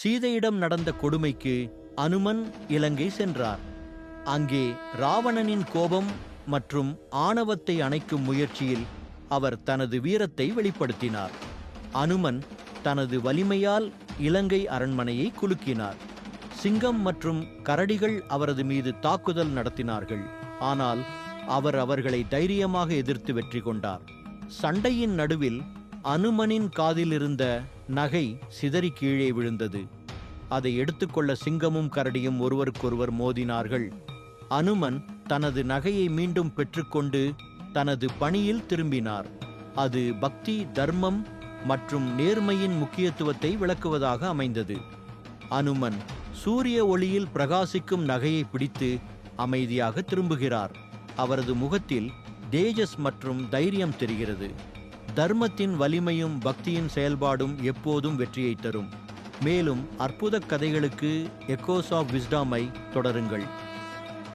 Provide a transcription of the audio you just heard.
சீதையிடம் நடந்த கொடுமைக்கு அனுமன் இலங்கை சென்றார். அங்கே ராவணனின் கோபம் மற்றும் ஆணவத்தை அணைக்கும் முயற்சியில் அவர் தனது வீரத்தை வெளிப்படுத்தினார். அனுமன் தனது வலிமையால் இலங்கை அரண்மனையை குலுக்கினார். சிங்கம் மற்றும் கரடிகள் அவரது மீது தாக்குதல் நடத்தினார்கள். ஆனால் அவர் அவர்களை தைரியமாக எதிர்த்து வெற்றி கொண்டார். சண்டையின் நடுவில் அனுமனின் காதிலிருந்த நகை சிதறி கீழே விழுந்தது. அதை எடுத்துக்கொள்ள சிங்கமும் கரடியும் ஒருவருக்கொருவர் மோதினார்கள். அனுமன் தனது நகையை மீண்டும் பெற்றுக்கொண்டு தனது பணியில் திரும்பினார். அது பக்தி தர்மம் மற்றும் நேர்மையின் முக்கியத்துவத்தை விளக்குவதாக அமைந்தது. அனுமன் சூரிய ஒளியில் பிரகாசிக்கும் நகையை பிடித்து அமைதியாக திரும்புகிறார். அவரது முகத்தில் தேஜஸ் மற்றும் தைரியம் தெரிகிறது. தர்மத்தின் வலிமையும் பக்தியின் செயல்பாடும் எப்போதும் வெற்றியை தரும். மேலும் அற்புத கதைகளுக்கு எக்கோஸ் ஆஃப் விஸ்டாமை தொடருங்கள்.